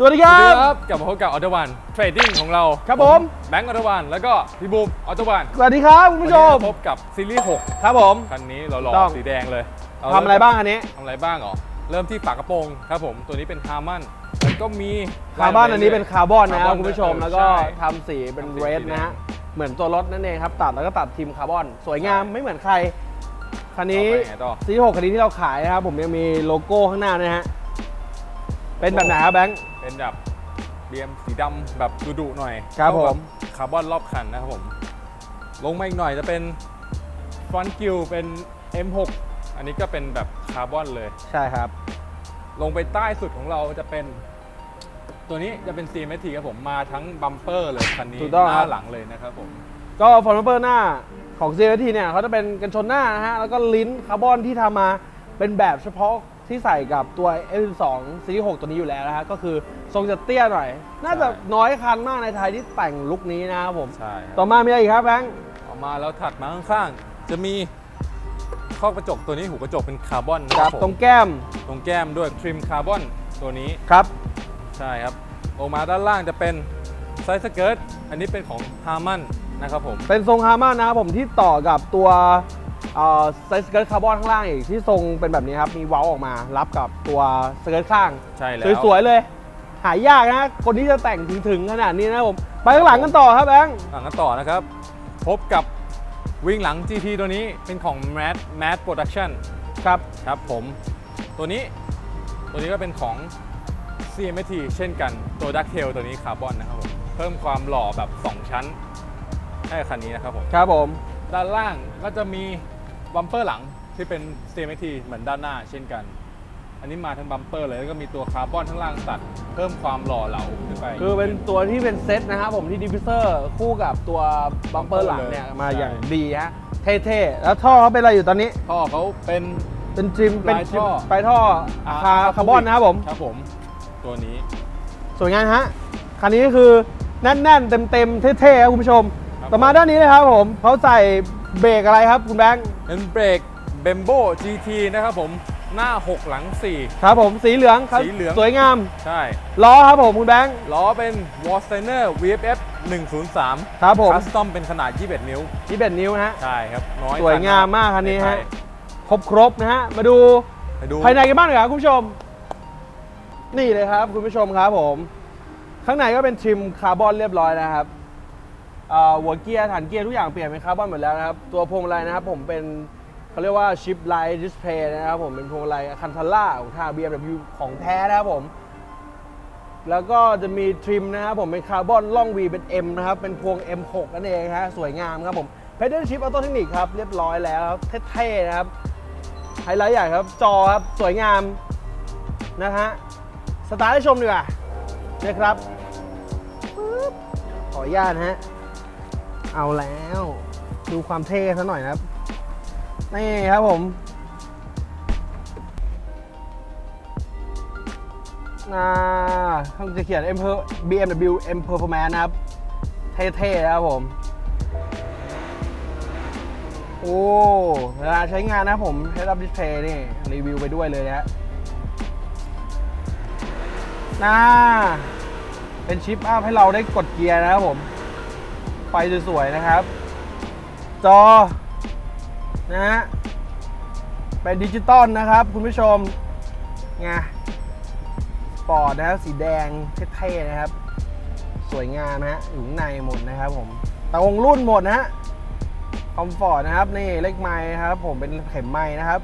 สวัสดีคสวัรัสดีบ ครับกลับมาพบกับออโตวันเทรดดิ้งของเราครับผม แบงก์ออโตวันแล้วก็พี่บูมออโตวันสวัสดีครับคุณผู้ชมพบกับซีรีส์ครับผม 6คันนี้เราหล่ต้อองสีแดงเลยเทำอะไรบ้างอันนี้ ทำอะไรบ้างเหรอเริ่มที่ฝากระโปรงครับผมตัวนี้เป็นคาร์มันแล้วก็มี คาร์บอนอันนี้เป็นคาร์บอนนะคคารับร์บอนคุณผู้ชม เออแล้วก็ใช่ทำสีเป็นทำสีเรดสีแดง นะฮะเหมือนตัวรถนั่นเองครับ ตัดแล้วก็ตัดทีมคาร์บอน สวยงามไม่เหมือนใคร คันนี้ต่อไปไงต่อ ซีรีส์6คันนี้ที่เราขายนะครับ ผมยังมีโลโก้ข้างหน้านะฮะ เป็นแบบไหนครับแบงค์ เป็นแบบเบียมสีดำแบบดุๆหน่อยครับเข้ากัผมคาร์บอนรอบคันนะครับผม ลงมาอีกหน่อยจะเป็นฟรอนต์กิลเป็น M6 อันนี้ก็เป็นแบบคาร์บอนเลย ใช่ครับ ลงไปใต้สุดของเราจะเป็น ตัวนี้จะเป็น CMT ครับผมมาทั้งบัมเปอร์เลยคันนี้ถูกต้องหครัน้าบหลังเลยนะครับผม ก็ฟอร์มเปอร์หน้าของ CRT เนี่ยเขาจะเป็นกันชนหน้านะฮะ แล้วก็ลิ้นคาร์บอนที่ทำมาเป็นแบบเฉพาะ ที่ใส่กับตัว F12 ซีรีส์6ตัวนี้อยู่แล้วนะฮะก็คือทรงจะเตี้ยหน่อย น่าจะน้อยคันมากในไทยที่แต่งลุคนี้นะครับผม ใช่ครับต่อมามีอะไรอีกครับแบงค์ออกมาแล้วถัดมาข้างๆ จะมีข้อกระจกตัวนี้หูกระจกเป็นคาร์บอนนะคครัรับบผมตรงแก้ม ตรงแก้มด้วยทริมคาร์บอนตัวนี้ครับ ใช่ครับลงมาด้านล่างจะเป็นไซส์สเกิร์ตอันนี้เป็นของฮาร์มันนะครับผม เป็นทรงฮาร์มานะครับผมที่ต่อกับตัว ไซส์สเกิร์ตคาร์บอนข้างล่างอีกที่ทรงเป็นแบบนี้ครับ มีเว้าออกมารับกับตัวสเกิร์ตข้าง ใช่แล้วสวยๆเลย หายากนะ คนที่จะแต่งถึงๆขนาดนี้นะครับผม ไปข้างหลังกันต่อครับแบงค์หลังกันต่อนะครับ พบกับวิ่งหลัง GT ตัวนี้เป็นของ Mad Mad Production ครับครับผม ตัวนี้ตัวนี้ก็เป็นของ CMT เช่นกันตัว Ducktail ตัวนี้คาร์บอนนะครับผมเพิ่มความหล่อแบบ 2 ชั้นให้กับคันนี้นะครับผม ครับผม ด้านล่างก็จะมี บัมเปอร์หลังที่เป็น CMT เหมือนด้านหน้าเช่นกัน อันนี้มาทั้งบัมเปอร์เลยแล้วก็มีตัวคาร์บอนข้างล่างตัด เพิ่มความหล่อเหลาขึ้นไป คือเป็นตัวที่เป็นเซตนะครับผมที่ดิฟฟิเซอร์คู่กับตัวบัมเปอร์หลังเนี่ยเลยมาใช่อย่างดีฮะเท่ๆ แล้วท่อเขาเป็นอะไรอยู่ตอนนี้ ท่อเขาเป็นเป็นจิมเป็นปลายจิมท่อปลายท่อคาคาร์บอนนะครับผมครับผมตัวนี้ สวยงามฮะคันนี้ก็คือแน่นๆ เต็มๆเท่ๆครับคุณผู้ชมครับต่อมาด้านนี้นะครับผมเขาใส่ เบรกอะไรครับคุณแบงค์เป็นเบรกเบมโบ GT นะครับผมหน้า 6 หลังครับผมสีเหลืองครับสีเหลือง สวยงาม4ใช่ ล้อครับผมคุณแบงค์ล้อเป็น w a l s t e i n e r VFF 103ครับผมคัสตอมเป็นขนาด 21 นิ้วที่เป็นนิ้วนะฮะ ใช่ครับ น้อยสวยงามมากคันนี้ฮะใช่ครบครบๆนะฮะ มาดูไปดูภายในกันบ้างหน่อยครับคุณผู้ชม นี่เลยครับคุณผู้ชมครับผม ข้างในก็เป็นทริมคาร์บอนเรียบร้อยนะครับเอ่อ หัวเกียร์ฐานเกียร์ทุกอย่างเปลี่ยนเป็นคาร์บอนหมดแล้วนะครับ ตัวพวงมาลัยนะครับผมเป็นเขาเรียกว่าชิปไลท์ดิสเพย์นะครับผมเป็นพวงมาลัยคันทัลล่าของทาง BMW ของแท้นะครับผม แล้วก็จะมีทริมนะครับผมเป็นคาร์บอนล่อง V เป็น M นะครับ เป็นพวง M6 นั่นเองฮะสวยงามครับผม Pedal Shift Auto Technic ครับเรียบร้อยแล้วเท่ๆนะครับไฮไลท์ใหญ่ครับ จอครับ สวยงามนะฮะสตาร์ทให้ชมดีกว่านะครับขออนุญาตฮะ เอาแล้ว ดูความเท่ซะหน่อยนะครับ นี่ครับผมอ่าข้างจะเขียน M BMW M Performance นะครับ เท่ๆนะครับผม โอ้เวลาใช้งานนะผม Head Up Display นี่ รีวิวไปด้วยเลยนะฮะน่าเป็นชิปอัพให้เราได้กดเกียร์นะครับผม ไฟสวยๆนะครับ จอนะฮะเป็นดิจิตอลนะครับ คุณผู้ชมไงสปอร์ตนะครับสีแดงเท่ๆนะครับ สวยงามนะฮะอยู่ข้างในหมดนะครับผมตรงรุ่นหมดนะฮะคอมฟอร์ตนะครับ นี่เลขไม้นะครับ ผมเป็นเข็มไม้นะครับ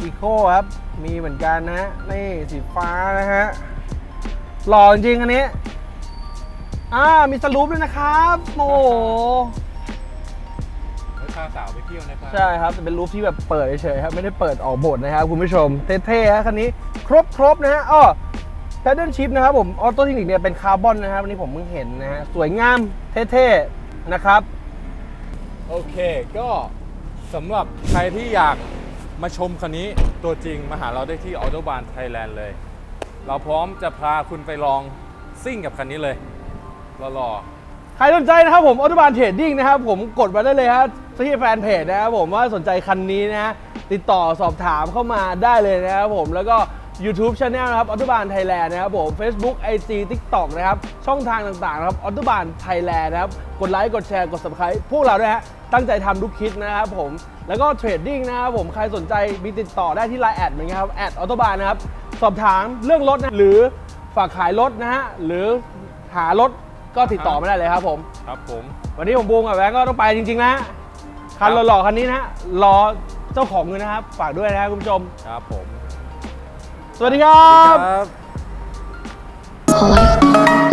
อีโคครับ มีเหมือนกันนะฮะนี่สีฟ้านะฮะหล่อจริงอันนี้ อ่ามีสลูปด้วยนะครับโอ้โหไว้พาสาวไปเที่ยวนะครับใช่ครับแต่เป็นรูปที่แบบเปิดเฉยๆครับไม่ได้เปิดออกบทนะครับคุณผู้ชมเท่ๆฮะคันนี้ครบครบๆนะฮะอ้อแพดเดิลชิพนะครับผมออโต้เทคนิคเนี่ยเป็นคาร์บอนนะครับวันนี้ผมเพิ่งเห็นนะฮะสวยงามเท่ๆนะครับ โอเค ก็สำหรับใครที่อยากมาชมคันนี้ตัวจริงมาหาเราได้ที่ออโตบานไทยแลนด์เลย เราพร้อมจะพาคุณไปลองซิ่งกับคันนี้เลย รอใครสนใจนะครับผมออโตบานเทรดดิ้งนะครับผมกดมาได้เลยฮะที่แฟนเพจนะครับผมว่าสนใจคันนี้นะฮะติดต่อสอบถามเข้ามาได้เลยนะครับผมแล้วก็ YouTube Channel นะครับออโตบานไทยแลนด์นะครับผม Facebook IG TikTok นะครับ ช่องทางต่างๆนะครับออโตบานไทยแลนด์นะครับ กดไลค์กดแชร์กด Subscribe พวกเราด้วยฮะ ตั้งใจทำทุกคลิปนะครับผม แล้วก็เทรดดิ้งนะครับผม ใครสนใจมีติดต่อได้ที่ Line แอดเหมือนกันครับแอดออโตบานนะครับ สอบถามเรื่องรถนะหรือฝากขายรถนะฮะหรือหารถ ก็ติดต่อมาได้เลยครับผม ครับผม วันนี้ผมบูมกับแบงก์ก็ต้องไปจริงๆนะฮะคันครับหล่อๆคันนี้นะฮะรอเจ้าของเงินนะครับ ฝากด้วยนะครับคุณผู้ชม ครับผม สวัสดีครับครับ Life.